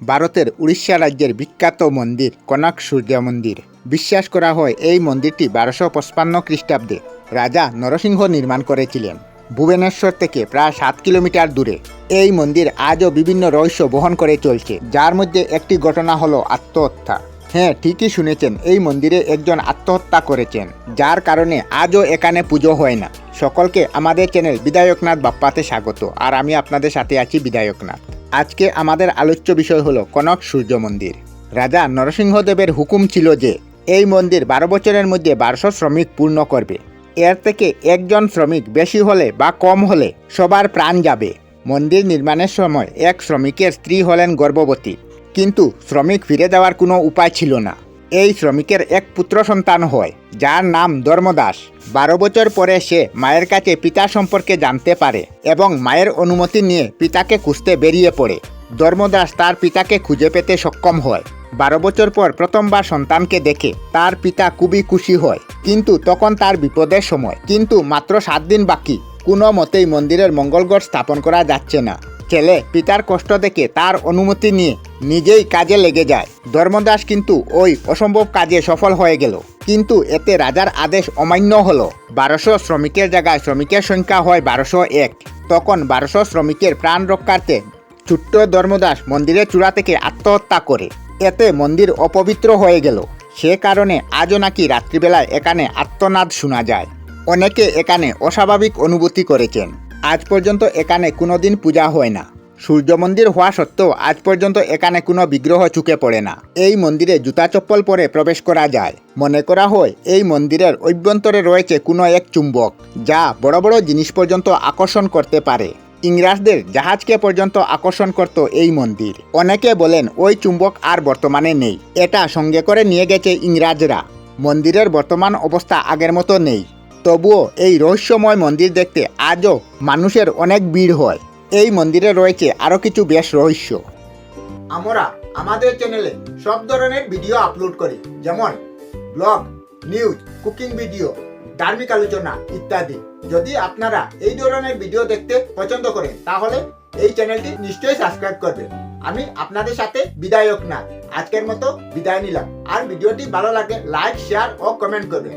ভারতের উড়িষ্যা রাজ্যের বিখ্যাত মন্দির কনক সূর্য মন্দির। বিশ্বাস করা হয় এই মন্দিরটি বারোশো পঁচপান্ন খ্রিস্টাব্দে রাজা নরসিংহ নির্মাণ করেছিলেন। ভুবনেশ্বর থেকে প্রায় সাত কিলোমিটার দূরে। এই মন্দির আজও বিভিন্ন রহস্য বহন করে চলছে, যার মধ্যে একটি ঘটনা হলো আত্মহত্যা। হ্যাঁ ঠিকই শুনেছেন, এই মন্দিরে একজন আত্মহত্যা করেছেন, যার কারণে আজও এখানে পুজো হয় না। সকলকে আমাদের চ্যানেল বিধায়কনাথ বাপ্পাতে স্বাগত, আর আমি আপনাদের সাথে আছি বিধায়কনাথ। আজকে আমাদের আলোচ্য বিষয় হলো কনক সূর্য মন্দির। রাজা নরসিংহদেবের হুকুম ছিল যে, এই মন্দির বারো বছরের মধ্যে বারোশো শ্রমিক পূর্ণ করবে। এর থেকে একজন শ্রমিক বেশি হলে বা কম হলে সবার প্রাণ যাবে। মন্দির নির্মাণের সময় এক শ্রমিকের স্ত্রী হলেন গর্ভবতী। কিন্তু শ্রমিক ফিরে যাওয়ার কোনো উপায় ছিল না। এই শ্রমিকের এক পুত্র সন্তান হয়, যার নাম ধর্মদাস। বারো বছর পরে সে মায়ের কাছে পিতা সম্পর্কে জানতে পারে এবং মায়ের অনুমতি নিয়ে পিতাকে খুঁজতে বেরিয়ে পড়ে। ধর্মদাস তার পিতাকে খুঁজে পেতে সক্ষম হয়। বারো বছর পর প্রথমবার সন্তানকে দেখে তার পিতা খুবই খুশি হয়। কিন্তু তখন তার বিপদের সময়, কিন্তু মাত্র সাত দিন বাকি। কোনো মতেই মন্দিরের মঙ্গলগড় স্থাপন করা যাচ্ছে না। ছেলে পিতার কষ্ট দেখে তার অনুমতি নিয়ে নিজেই কাজে লেগে যায়। ধর্মদাস কিন্তু ওই অসম্ভব কাজে সফল হয়ে গেল। কিন্তু এতে রাজার আদেশ অমান্য হলো। বারোশো শ্রমিকের জায়গায় শ্রমিকের সংখ্যা হয় বারোশো এক। তখন বারোশো শ্রমিকের প্রাণ রক্ষার্থে ছোট্ট ধর্মদাস মন্দিরের চূড়া থেকে আত্মহত্যা করে। এতে মন্দির অপবিত্র হয়ে গেল। সে কারণে আজও নাকি রাত্রিবেলায় এখানে আত্মনাদ শোনা যায়। অনেকে এখানে অস্বাভাবিক অনুভূতি করেছেন। আজ পর্যন্ত এখানে কোনোদিন পূজা হয় না। সূর্য মন্দির হওয়া সত্ত্বেও আজ পর্যন্ত এখানে কোনো বিগ্রহ চুকে পড়ে না। এই মন্দিরে জুতা চপ্পল পরে প্রবেশ করা যায়। মনে করা হয়, এই মন্দিরের অভ্যন্তরে রয়েছে কোনো এক চুম্বক, যা বড় বড় জিনিস পর্যন্ত আকর্ষণ করতে পারে। ইংরাজদের জাহাজকে পর্যন্ত আকর্ষণ করত এই মন্দির। অনেকে বলেন, ওই চুম্বক আর বর্তমানে নেই। এটা সঙ্গে করে নিয়ে গেছে ইংরাজরা। মন্দিরের বর্তমান অবস্থা আগের মতো নেই। তবুও এই রহস্যময় মন্দির দেখতে আজও মানুষের অনেক ভিড় হয়। এই মন্দিরে রয়েছে আরও কিছু বেশ রহস্য। আমরা আমাদের চ্যানেলে সব ধরনের ভিডিও আপলোড করি, যেমন ব্লগ, নিউজ, কুকিং ভিডিও, ধার্মিক আলোচনা ইত্যাদি। যদি আপনারা এই ধরনের ভিডিও দেখতে পছন্দ করেন, তাহলে এই চ্যানেলটি নিশ্চয়ই সাবস্ক্রাইব করবেন। আমি আপনাদের সাথে বিদায়ক না, আজকের মতো বিদায় নিলাম। আর ভিডিওটি ভালো লাগে লাইক, শেয়ার ও কমেন্ট করবেন।